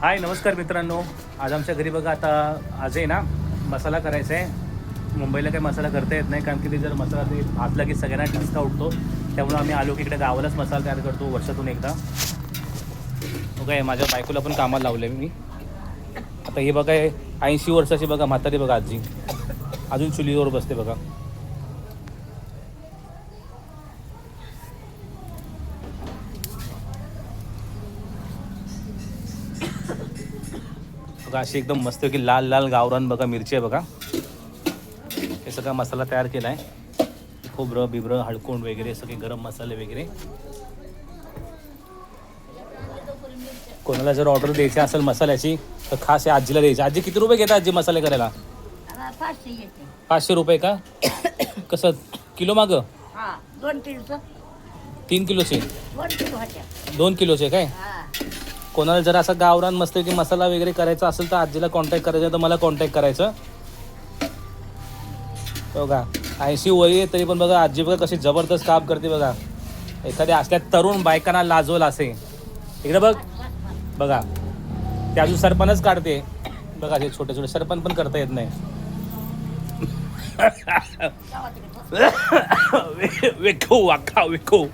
हाय नमस्कार मित्रांनो. आज आमच्या घरी बघा आता आज आहे ना मसाला करायचा आहे मुंबईला काही मसाला करता येत नाही कारण की ते जर मसाला ते भाजला की सगळ्यांना ठसका उठतो. त्यामुळे आम्ही आलो की इकडे गावालाच मसाला तयार करतो वर्षातून एकदा. बघा माझ्या बायकोला पण कामाला लावलं मी. आता हे बघा ऐंशी वर्षाची बघा म्हातारी बघा आजी. अजून चुलीवर बसते बघा. बघा अशी एकदम मस्त की लाल लाल गावरान बघा मिरची आहे बघा. हे सगळा मसाला तयार केला आहे खोबरं बिबरं हळकोंड वगैरे सगळे गरम मसाले वगैरे. कोणाला जर ऑर्डर द्यायची असेल मसाल्याची तर खास या आजीला द्यायची. आजी किती रुपये घेतात आजी मसाले करायला? पाचशे रुपये का? कसं किलो मागं? तीन किलोचे? दोन किलोचे काय? कोणाला जर असा गावरान मस्त की मसाला वगैरे करायचा असेल तर आजीला कॉन्टॅक्ट करायचं तर मला कॉन्टॅक्ट करायचं. बघा ऐंशी वय आहे तरी पण बघा आजी बघा कशी जबरदस्त काम करते बघा. एखाद्या असल्या तरुण बायकांना लाजवल असे. इकडे बघ. बघा. ते अजून सरपणच काढते. बघा ते छोटे छोटे सरपण पण करता येत नाही. वेखो वेखो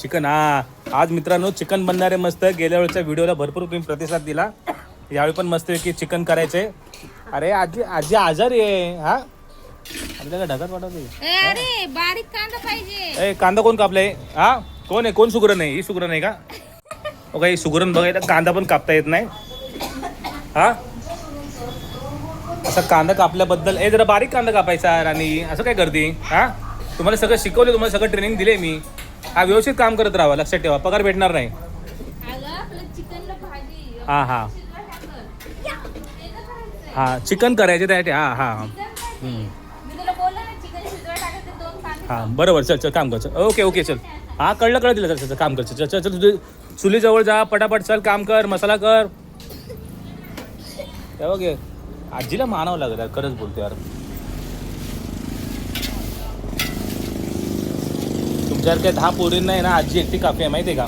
चिकन हा. आज मित्रांनो चिकन बनणार मस्त. गेल्या वेळच्या व्हिडिओला भरपूर तुम्ही प्रतिसाद दिला. यावेळी पण मस्त की चिकन करायचंय अरे आजी आजी आजारी आहे. हा? आपल्याला ढगात वाटवते अरे बारीक कांदा पाहिजे. ए कांदा कोण कापलाय हा? कोण आहे? कोण सुगरण आहे? ही सुगरण आहे का? बघा ही सुगरण बघायला कांदा पण कापता येत नाही. हा? असा कांदा कापल्याबद्दल ए जरा बारीक कांदा कापायचा आणि असं काय करते? हा? तुम्हाला सगळं शिकवलं तुम्हाला सगळं ट्रेनिंग दिले मी. हा व्यवस्थित काम करत राहा लक्षात ठेवा. पगार भेटणार नाही. हा हा. हा चिकन करायचे त्यासाठी. हा हा हा. बरोबर. चल चल काम कर. चल. ओके ओके चल. हा कळलं कळलं दिलं चल चल काम कर. चल चल चल तुझे चुलीजवळ जा पटापट. चल काम कर मसाला कर. हे, आजीला मानावं लागत खरंच बोलतो यार. तुमच्यासारख्या दहा पोरींना आहे ना आजी एकटी काफी आहे माहिती आहे का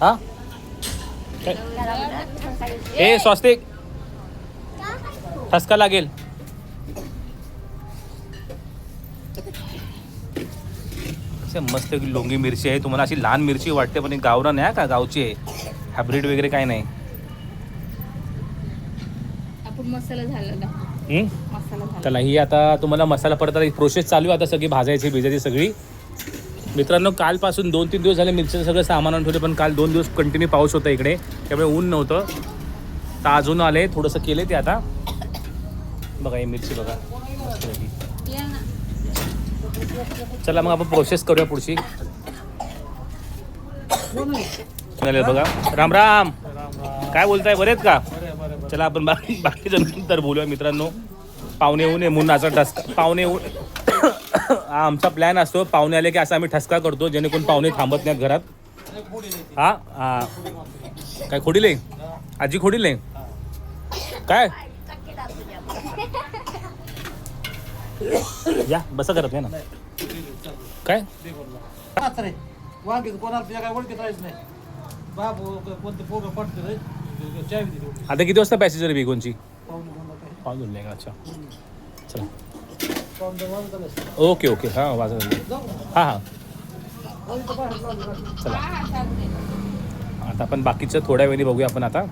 हा? काय? ए स्वस्तिक। ठसका लागेल। असे मस्त लोंगी मिरची आहे तुम्हाला अशी लहान मिरची वाटते पण ही गावरान आहे का गावची? आहे हायब्रिड वगैरे काही नाही. आपण मसाला झाला त्याला ही आता तुम्हाला मसाला परत आता प्रोसेस चालू आहे. आता सगळी भाजायची भिजायची सगळी. मित्रांनो कालपासून दोन तीन दिवस झाले मिरचीचं सगळं सामान आणून ठेवले पण काल दोन दिवस कंटिन्यू पाऊस होता इकडे. त्यामुळे ऊन नव्हतं. तर अजून आले थोडंसं केले ते आता. बघा ही मिरची बघा. चला मग आपण प्रोसेस करूया पुढची. चालेल बघा. राम राम. काय बोलताय बरेच का? चला आपण बाकी बाकीचं नंतर बोलूया मित्रांनो. पाहुणे येऊन म्हणून असा ठसका पाहुणे येऊन हा आमचा प्लॅन असतो पाहुणे आले की असा आम्ही ठसका करतो जेणेकरून पाहुणे थांबत नाहीत घरात. हा हा. काय खोडीले आजी खोडीले काय? या बसा करत नाही ना. काय? हाच रे वांगीच कोणाला तुझ्या काय ओळखीत राहायचं नाही. बाबू कोणते पोरं पडते. आता किती वाजता पॅसेंजर आहे काय पाहून नाही का अच्छा चला. ओके ओके हां वाजत. हां हां. चला आता आपण बाकीचं थोड्या वेळी बघूया आपण आता